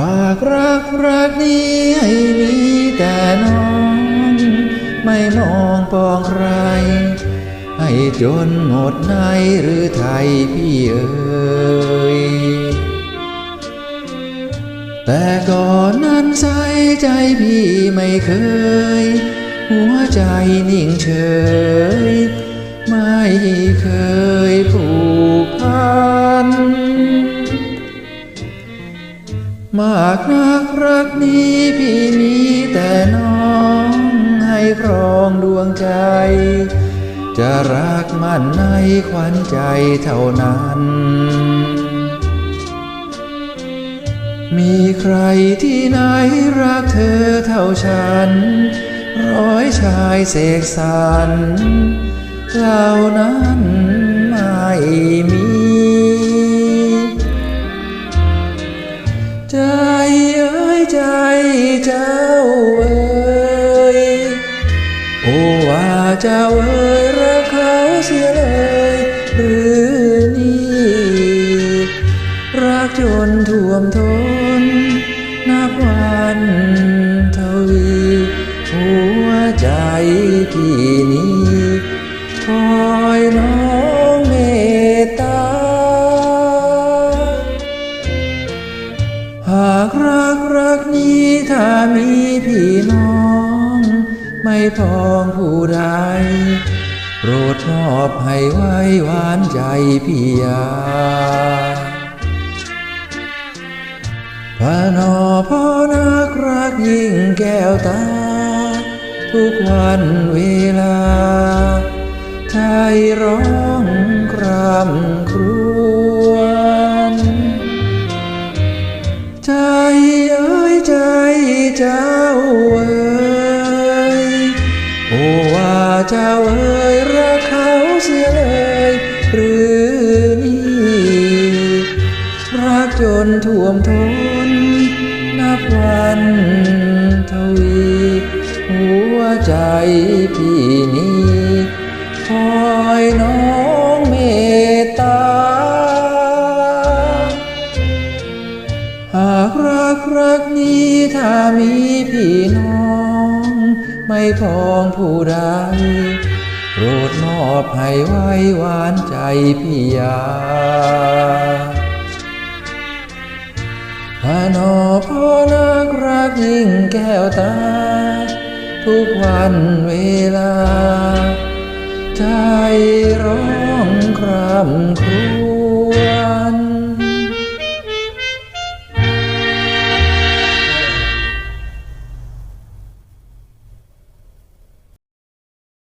ฝากรักรักนี้ให้มีแต่น้อง ไม่มองปองใคร ให้จนหมดในหรือไทยพี่เอ๋ยแต่ก่อนนั้นใส่ใจพี่ไม่เคย หัวใจนิ่งเฉย ไม่เคยผูกพัน มากนักรักนี้พี่มีแต่น้องให้ครองดวงใจ จะรักมันในขวัญใจเท่านั้น มีใครที่ไหนรักเธอเท่าฉัน ร้อยชายเสกสรรเหล่านั้น ใจเอ้ยใจเจ้าเอ้ยโอว่าเจ้าเอ้ยรักเขาเสียเลยหรือนี่รักจนท่วมทนนับวันทวี หัวใจพี่ กรักนี้ถ้ามีพี่น้อง ไม่พ้องผู้ใด โปรดมอบให้ไว้หวานใจพี่ยาพระนอพ่อนักรักยิ่งแก้วตา ทุกวันเวลาไทยร้องครำค เจ้าเอ่ยรักเขาเสียเลยหรือนี่รักจนท่วมทนนับวันทวี หัวใจพี่นี้ากรักรักนี้ถ้ามีพี่น้อง ไม่พองผู้ใดโปรดมอบให้ไว้หวานใจพี่ยาพระนอพ่อนักรักยิ่งแก้วตา ทุกวันเวลา ใจร้องครำครว